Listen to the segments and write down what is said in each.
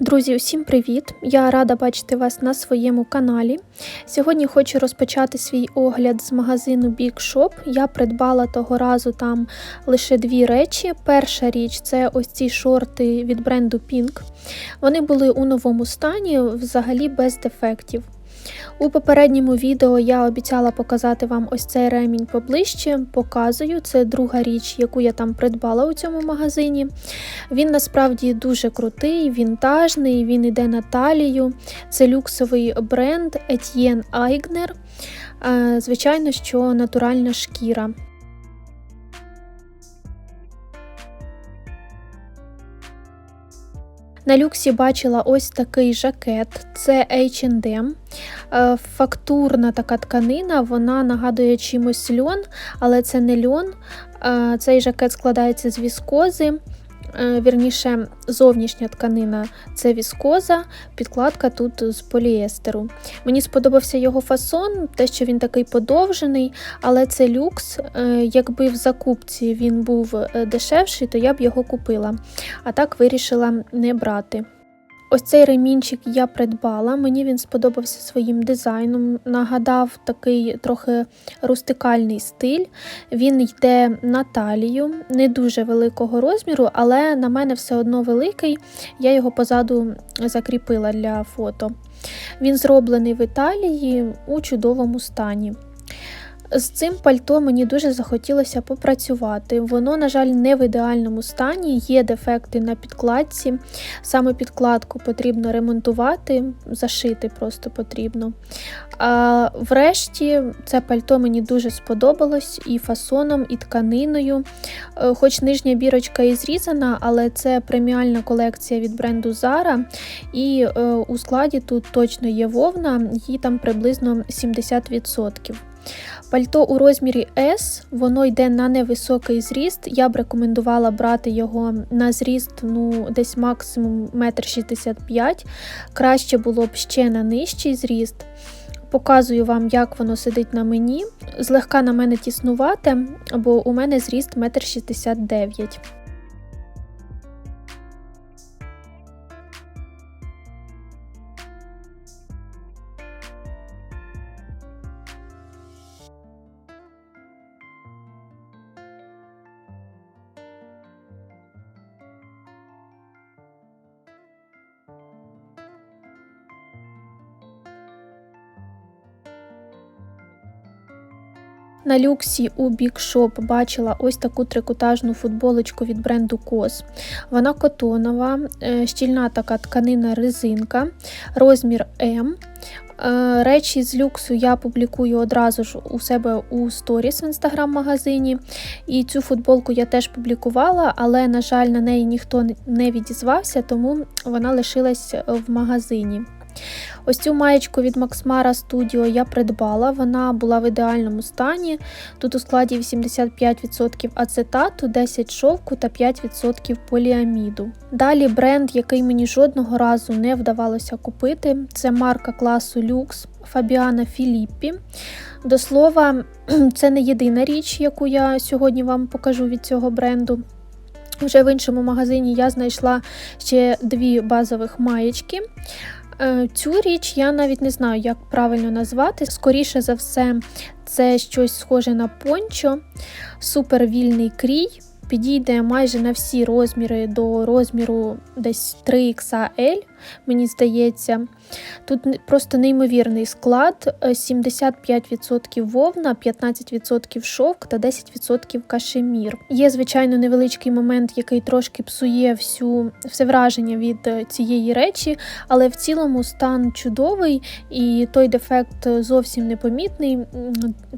Друзі, усім привіт! Я рада бачити вас на своєму каналі. Сьогодні хочу розпочати свій огляд з магазину Big Shop. Я придбала того разу там лише дві речі. Перша річ це ось ці шорти від бренду Pink. Вони були у новому стані, взагалі без дефектів. У попередньому відео я обіцяла показати вам ось цей ремінь поближче. Показую, це друга річ, яку я там придбала у цьому магазині. Він насправді дуже крутий, вінтажний, він йде на талію. Це люксовий бренд Etienne Aigner. Е, Звичайно, що натуральна шкіра. На люксі бачила ось такий жакет, це H&M. Е, Фактурна така тканина, вона нагадує чимось льон, але це не льон. Е, Цей жакет складається з віскози. Е, Вірніше, зовнішня тканина це віскоза, підкладка тут з поліестеру. Мені сподобався його фасон, те, що він такий подовжений, але це люкс. Е, Якби в закупці він був е, дешевший, то я б його купила. А так вирішила не брати. Ось цей ремінчик я придбала. Мені він сподобався своїм дизайном. Нагадав такий трохи рустикальний стиль. Він йде на талію, не дуже великого розміру, але на мене все одно великий. Я його позаду закріпила для фото. Він зроблений в Італії у чудовому стані. З цим пальто мені дуже захотілося попрацювати. Воно, на жаль, не в ідеальному стані, є дефекти на підкладці. Саме підкладку потрібно ремонтувати, зашити просто потрібно. А врешті, це пальто мені дуже сподобалось і фасоном, і тканиною. Е, Хоч нижня бірочка і зрізана, але це преміальна колекція від бренду Zara. І е, у складі тут точно є вовна, їй там приблизно 70%. Пальто у розмірі S, воно йде на невисокий зріст. Я б рекомендувала брати його на зріст ну, десь максимум 1,65 м. Краще було б ще на нижчий зріст. Показую вам, як воно сидить на мені. Злегка на мене тіснувате, бо у мене зріст 1,69 м. На люксі у Shop бачила ось таку трикотажну футболочку від бренду COS. Вона котонова, е, щільна така тканина резинка, розмір М. Е, Речі з люксу я публікую одразу ж у себе у сторіс в інстаграм-магазині. І цю футболку я теж публікувала, але, на жаль, на неї ніхто не відізвався, тому вона лишилась в магазині. Ось цю маєчку від Maxmara Studio я придбала, вона була в ідеальному стані. Тут у складі 85% ацетату, 10 шовку та 5% поліаміду. Далі бренд, який мені жодного разу не вдавалося купити, це марка класу Lux Fabiana Filippi. До слова, це не єдина річ, яку я сьогодні вам покажу від цього бренду. Вже в іншому магазині я знайшла ще дві базових маєчки. Е, Цю річ я навіть не знаю, як правильно назвати. Скоріше за все, це щось схоже на пончо, супервільний крій. Підійде майже на всі розміри до розміру десь 3XL, мені здається. Тут просто неймовірний склад: 75% вовна, 15% шовк та 10% кашемір. Є, звичайно, невеличкий момент, який трошки псує всю, все враження від цієї речі, але в цілому стан чудовий і той дефект зовсім непомітний,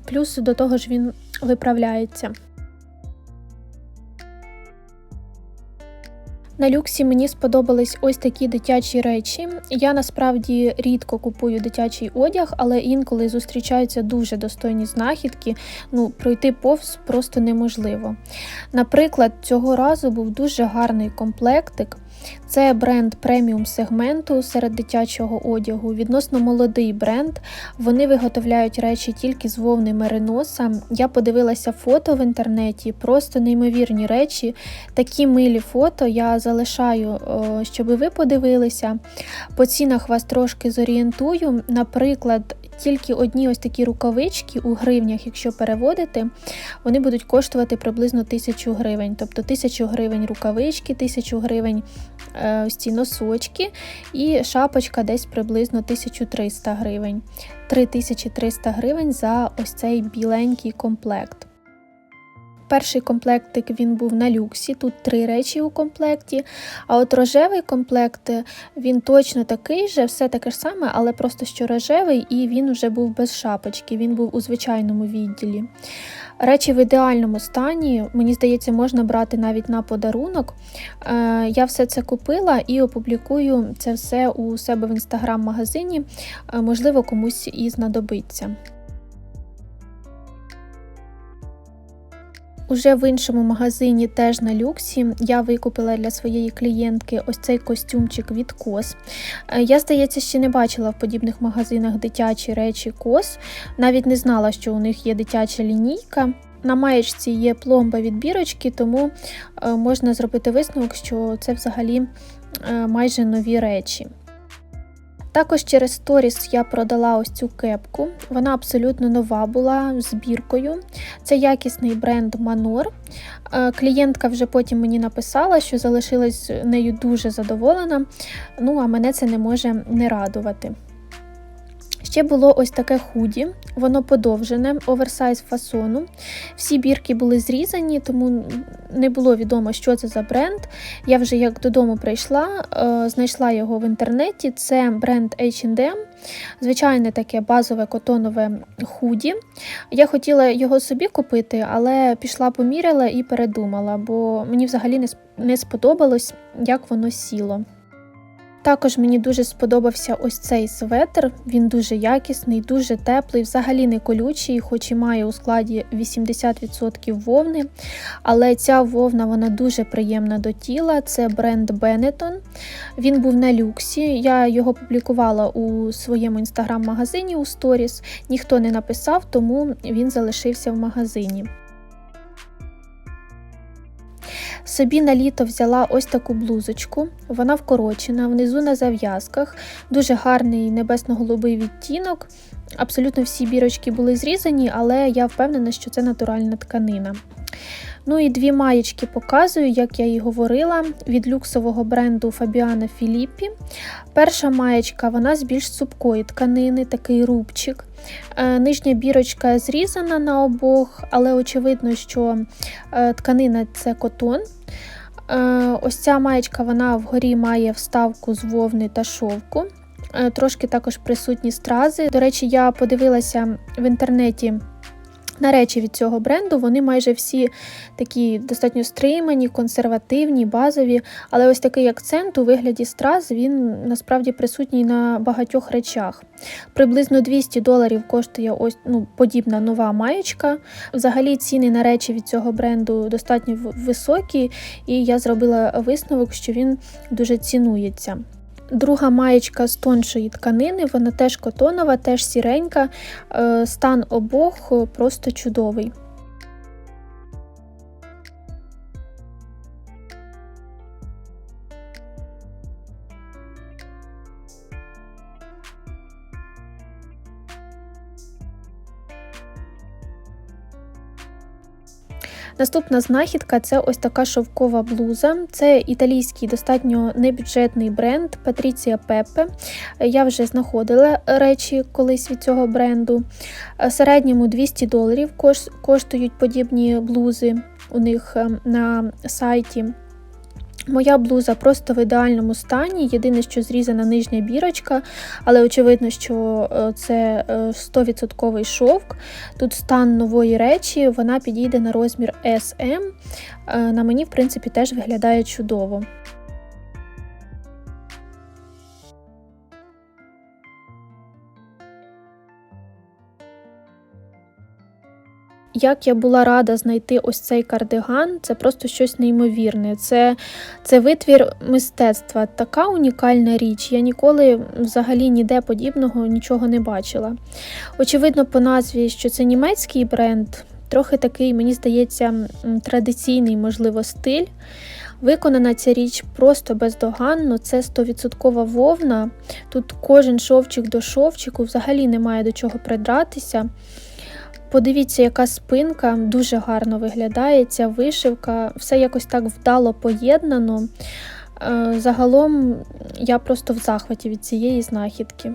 плюс до того ж він виправляється. На люксі мені сподобались ось такі дитячі речі. Я насправді рідко купую дитячий одяг, але інколи зустрічаються дуже достойні знахідки. Ну, пройти повз просто неможливо. Наприклад, цього разу був дуже гарний комплектик. Це бренд преміум сегменту серед дитячого одягу. Відносно молодий бренд. Вони виготовляють речі тільки з вовни мериноса. Я подивилася фото в інтернеті, просто неймовірні речі. Такі милі фото я залишаю, щоб ви подивилися. По цінах вас трошки зорієнтую. Наприклад, тільки одні ось такі рукавички у гривнях, якщо переводити, вони будуть коштувати приблизно 1000 гривень. Тобто 1000 гривень рукавички, 1000 гривень е, ось ці носочки, і шапочка десь приблизно 1300 гривень. 3300 гривень за ось цей біленький комплект. Перший комплектик він був на люксі, тут три речі у комплекті. А от рожевий комплект він точно такий же, все таке ж саме, але просто що рожевий, і він вже був без шапочки, він був у звичайному відділі. Речі в ідеальному стані, мені здається, можна брати навіть на подарунок. Е, я все це купила і опублікую це все у себе в інстаграм-магазині, е, можливо, комусь і знадобиться. Уже в іншому магазині, теж на люксі, я викупила для своєї клієнтки ось цей костюмчик від кос. Е, я, здається, ще не бачила в подібних магазинах дитячі речі кос. Навіть не знала, що у них є дитяча лінійка. На маєчці є пломба від бірочки, тому е, можна зробити висновок, що це взагалі е, майже нові речі. Також через сторіс я продала ось цю кепку. Вона абсолютно нова була з біркою. Це якісний бренд Manor. Е, клієнтка вже потім мені написала, що залишилась нею дуже задоволена. Ну, а мене це не може не радувати. Ще було ось таке худі, воно подовжене, оверсайз фасону. Всі бірки були зрізані, тому не було відомо, що це за бренд. Я вже як додому прийшла, е, знайшла його в інтернеті. Це бренд H&M, звичайне таке базове котонове худі. Я хотіла його собі купити, але пішла, поміряла і передумала, бо мені взагалі не сподобалось, як воно сіло. Також мені дуже сподобався ось цей светр, він дуже якісний, дуже теплий, взагалі не колючий, хоч і має у складі 80% вовни. Але ця вовна вона дуже приємна до тіла. Це бренд Benetton. Він був на люксі. Я його публікувала у своєму інстаграм-магазині у сторіс. Ніхто не написав, тому він залишився в магазині. Собі на літо взяла ось таку блузочку, вона вкорочена, внизу на зав'язках, дуже гарний небесно-голубий відтінок. Абсолютно всі бірочки були зрізані, але я впевнена, що це натуральна тканина. Ну і дві маєчки показую, як я і говорила, від люксового бренду Fabiana Filippi. Перша маєчка вона з більш цупкої тканини, такий рубчик. Е, нижня бірочка зрізана на обох, але очевидно, що е, тканина це котон. Е, ось ця маєчка вона вгорі має вставку з вовни та шовку. Трошки також присутні стрази. До речі, я подивилася в інтернеті. На речі від цього бренду вони майже всі такі достатньо стримані, консервативні, базові, але ось такий акцент у вигляді страз він насправді присутній на багатьох речах. Приблизно 200 доларів коштує ось ну, подібна нова маєчка. Взагалі ціни на речі від цього бренду достатньо високі, і я зробила висновок, що він дуже цінується. Друга маєчка з тоншої тканини, вона теж котонова, теж сіренька, е, стан обох просто чудовий. Наступна знахідка це ось така шовкова блуза. Це італійський достатньо небюджетний бренд Патріція Пепе. Я вже знаходила речі колись від цього бренду. Середньому 200 доларів коштують подібні блузи у них ем, на сайті. Моя блуза просто в ідеальному стані. Єдине, що зрізана нижня бірочка, але очевидно, що е, це 100% е, шовк. Тут стан нової речі, вона підійде на розмір SM. Е, на мені, в принципі, теж виглядає чудово. Як я була рада знайти ось цей кардиган, це просто щось неймовірне. Це, це витвір мистецтва, така унікальна річ. Я ніколи взагалі ніде подібного нічого не бачила. Очевидно, по назві, що це німецький бренд, трохи такий, мені здається, традиційний, можливо, стиль. Виконана ця річ просто бездоганно, це 100% вовна. Тут кожен шовчик до шовчику взагалі немає до чого придратися. Подивіться, яка спинка дуже гарно виглядає ця вишивка, все якось так вдало поєднано. Е, Загалом я просто в захваті від цієї знахідки.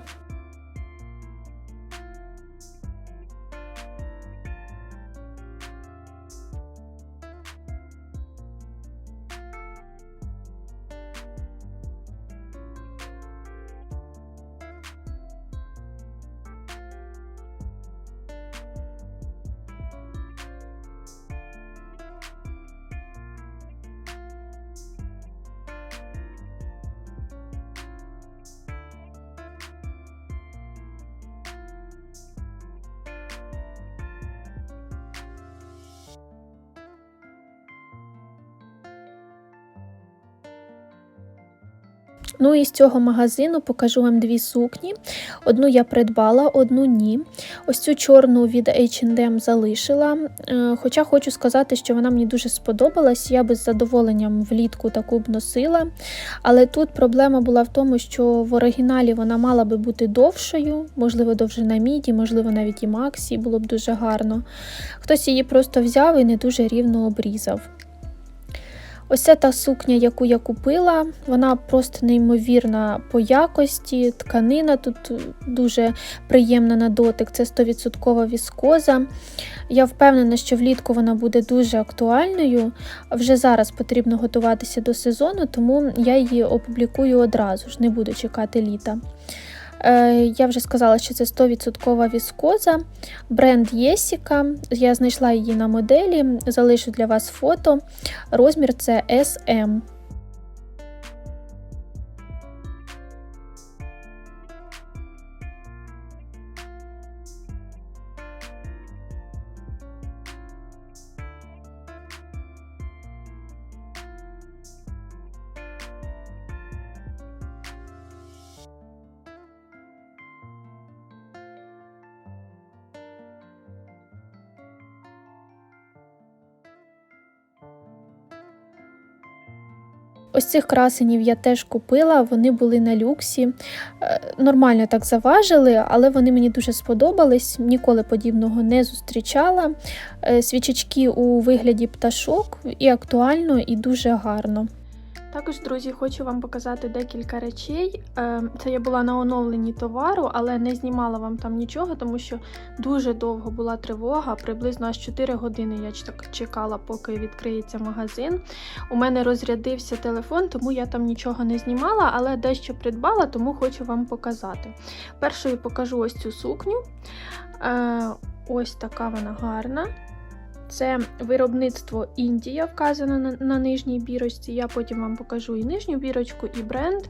Ну і з цього магазину покажу вам дві сукні. Одну я придбала, одну ні. Ось цю чорну від H&M залишила. Е, Хоча хочу сказати, що вона мені дуже сподобалась, я би з задоволенням влітку таку б носила. Але тут проблема була в тому, що в оригіналі вона мала би бути довшою, можливо, довжина міді, можливо, навіть і Максі, було б дуже гарно. Хтось її просто взяв і не дуже рівно обрізав. Ось це та сукня, яку я купила, вона просто неймовірна по якості, тканина тут дуже приємна на дотик, це 100% віскоза. Я впевнена, що влітку вона буде дуже актуальною. Вже зараз потрібно готуватися до сезону, тому я її опублікую одразу ж, не буду чекати літа. Е, Я вже сказала, що це 100% віскоза, бренд Єсіка. Я знайшла її на моделі, залишу для вас фото. Розмір це SM. Ось цих красенів я теж купила, вони були на люксі. Е, Нормально так заважили, але вони мені дуже сподобались, ніколи подібного не зустрічала. Е, Свічечки у вигляді пташок і актуально, і дуже гарно. Також, друзі, хочу вам показати декілька речей. Е, Це я була на оновленні товару, але не знімала вам там нічого, тому що дуже довго була тривога. Приблизно аж 4 години я чекала, поки відкриється магазин. У мене розрядився телефон, тому я там нічого не знімала, але дещо придбала, тому хочу вам показати. Першою покажу ось цю сукню. Е, Ось така вона гарна. Це виробництво Індія, вказано на, на нижній бірочці. Я потім вам покажу і нижню бірочку, і бренд.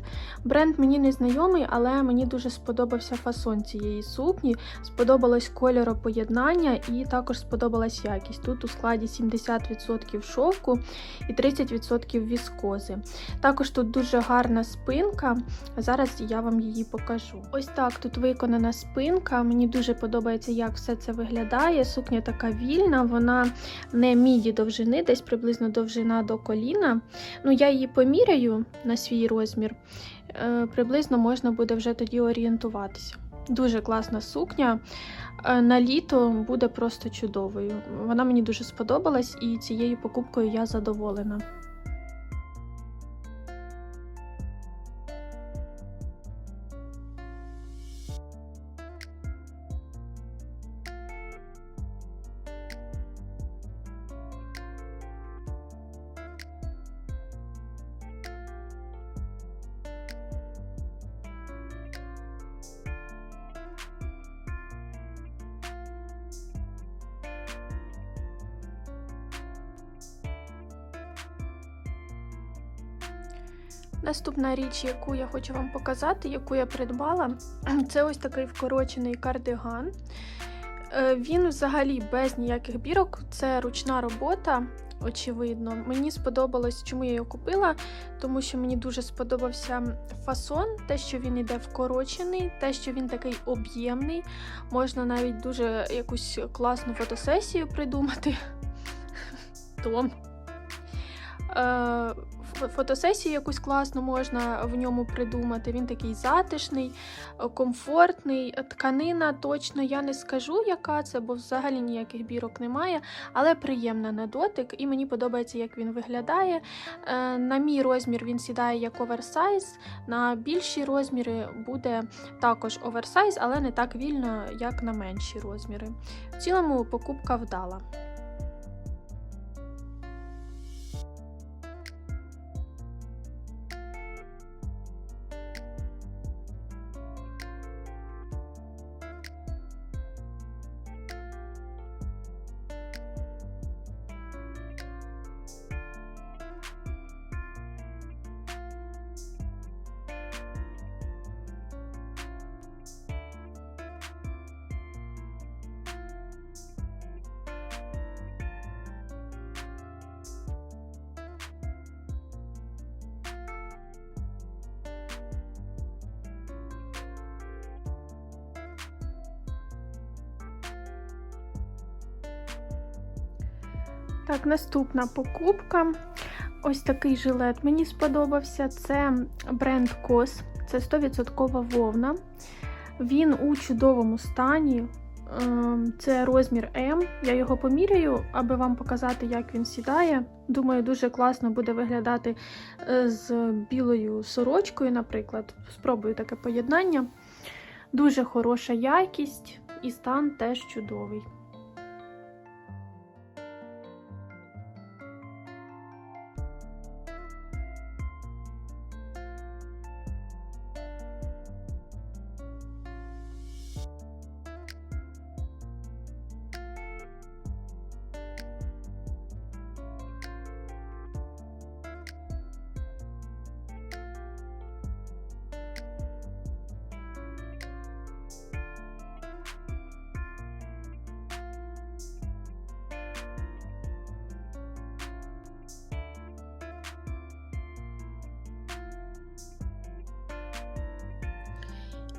Бренд мені не знайомий, але мені дуже сподобався фасон цієї сукні. Сподобалось кольоропоєднання і також сподобалась якість. Тут у складі 70% шовку і 30% віскози. Також тут дуже гарна спинка. Зараз я вам її покажу. Ось так тут виконана спинка. Мені дуже подобається, як все це виглядає. Сукня така вільна, вона не міді довжини, десь приблизно довжина до коліна. Ну, я її поміряю на свій розмір. Е, приблизно можна буде вже тоді орієнтуватися. Дуже класна сукня. Е, На літо буде просто чудовою. Вона мені дуже сподобалась, і цією покупкою я задоволена. Наступна річ, яку я хочу вам показати, яку я придбала, це ось такий вкорочений кардиган. Е, Він взагалі без ніяких бірок, це ручна робота, очевидно. Мені сподобалось, чому я його купила, тому що мені дуже сподобався фасон, те, що він іде вкорочений, те, що він такий об'ємний. Можна навіть дуже якусь класну фотосесію придумати. Том. Фотосесію якусь класну можна в ньому придумати. Він такий затишний, е, комфортний. Тканина точно я не скажу, яка це, бо взагалі ніяких бірок немає, але приємна на дотик, і мені подобається, як він виглядає. Е, На мій розмір він сідає як оверсайз. На більші розміри буде також оверсайз, але не так вільно, як на менші розміри. В цілому покупка вдала. Так, наступна покупка. Ось такий жилет мені сподобався. Це бренд COS, це 100% вовна. Він у чудовому стані. Ем, Це розмір М. Я його поміряю, аби вам показати, як він сідає. Думаю, дуже класно буде виглядати е, з білою сорочкою, наприклад. Спробую таке поєднання. Дуже хороша якість і стан теж чудовий.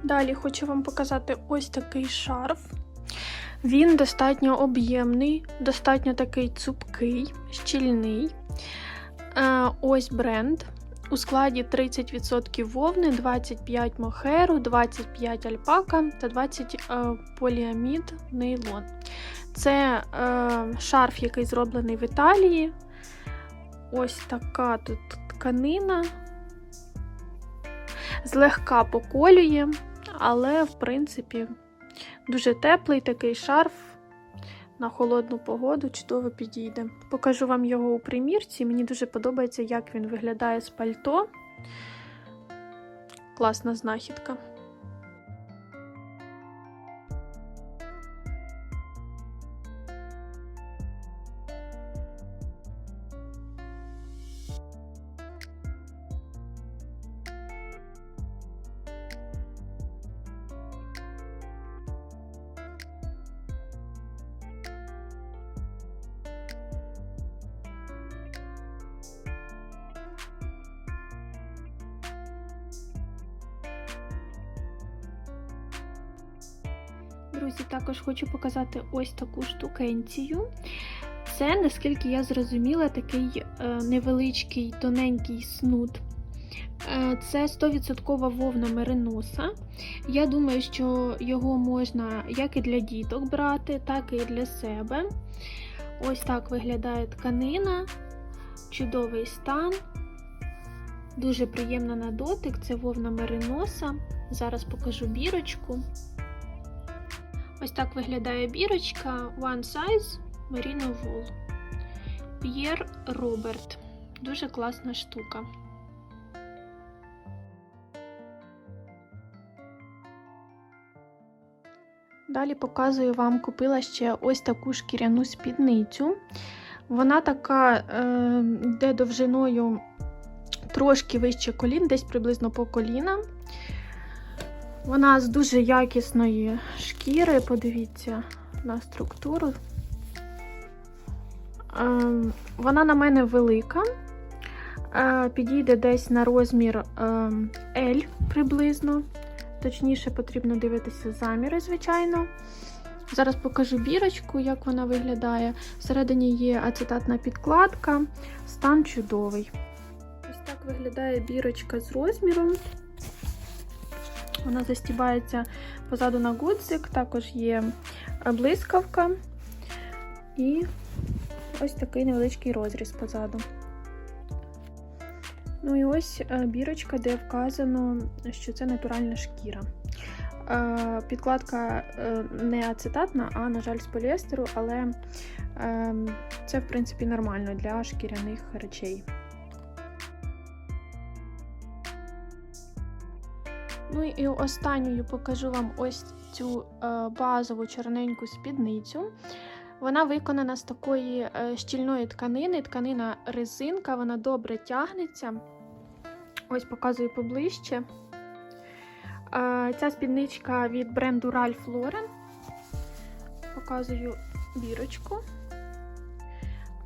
Далі хочу вам показати ось такий шарф. Він достатньо об'ємний, достатньо такий цупкий, щільний. Е, ось бренд. У складі 30% вовни, 25 мохеру, 25 альпака та 20 е, поліамід нейлон. Це е, шарф, який зроблений в Італії. Ось така тут тканина. Злегка поколює, але, в принципі, дуже теплий такий шарф на холодну погоду чудово підійде. Покажу вам його у примірці. Мені дуже подобається, як він виглядає з пальто. Класна знахідка. Друзі, також хочу показати ось таку штукенцію. Це, наскільки я зрозуміла, такий е, невеличкий тоненький снуд. Е, Це 100% вовна мериноса. Я думаю, що його можна як і для діток брати, так і для себе. Ось так виглядає тканина, чудовий стан. Дуже приємна на дотик, це вовна мериноса. Зараз покажу бірочку. Ось так виглядає бірочка One Size Merino Wool. П'єр Роберт. Дуже класна штука. Далі показую вам, купила ще ось таку шкіряну спідницю. Вона така е, йде довжиною трошки вище колін, десь приблизно по коліна. Вона з дуже якісної шкіри, подивіться, на структуру. Ем, Вона на мене велика. Е, Підійде десь на розмір ем, L приблизно. Точніше, потрібно дивитися заміри, звичайно. Зараз покажу бірочку, як вона виглядає. Всередині є ацетатна підкладка, стан чудовий. Ось так виглядає бірочка з розміром. Вона застібається позаду на гудзик, також є блискавка і ось такий невеличкий розріз позаду. Ну і ось е, бірочка, де вказано, що це натуральна шкіра. Е, Підкладка е, не ацетатна, а, на жаль, з поліестеру, але е, це, в принципі, нормально для шкіряних речей. Ну і останньою покажу вам ось цю е, базову чорненьку спідницю. Вона виконана з такої е, щільної тканини, тканина резинка, вона добре тягнеться. Ось показую поближче. Е, Ця спідничка від бренду Ralph Lauren. Показую бірочку.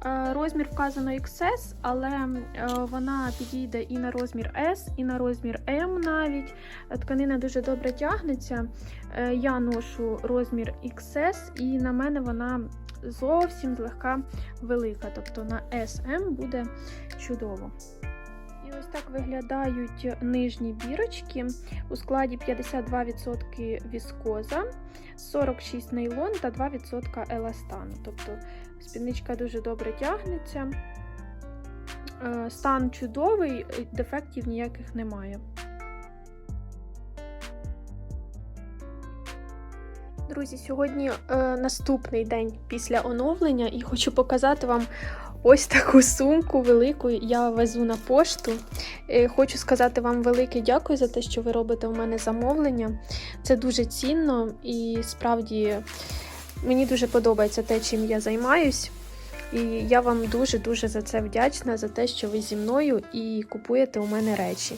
Е, Розмір вказано XS, але е, вона підійде і на розмір S, і на розмір M навіть. Тканина дуже добре тягнеться. Е, Я ношу розмір XS, і на мене вона зовсім злегка велика. Тобто на SM буде чудово. І ось так виглядають нижні бірочки у складі 52% віскоза, 46 нейлон та 2% еластану. Тобто спідничка дуже добре тягнеться. Е, Стан чудовий, дефектів ніяких немає. Друзі, сьогодні е, наступний день після оновлення і хочу показати вам ось таку сумку велику. Я везу на пошту. Е, хочу сказати вам велике дякую за те, що ви робите у мене замовлення. Це дуже цінно і справді мені дуже подобається те, чим я займаюсь. І я вам дуже-дуже за це вдячна, за те, що ви зі мною і купуєте у мене речі.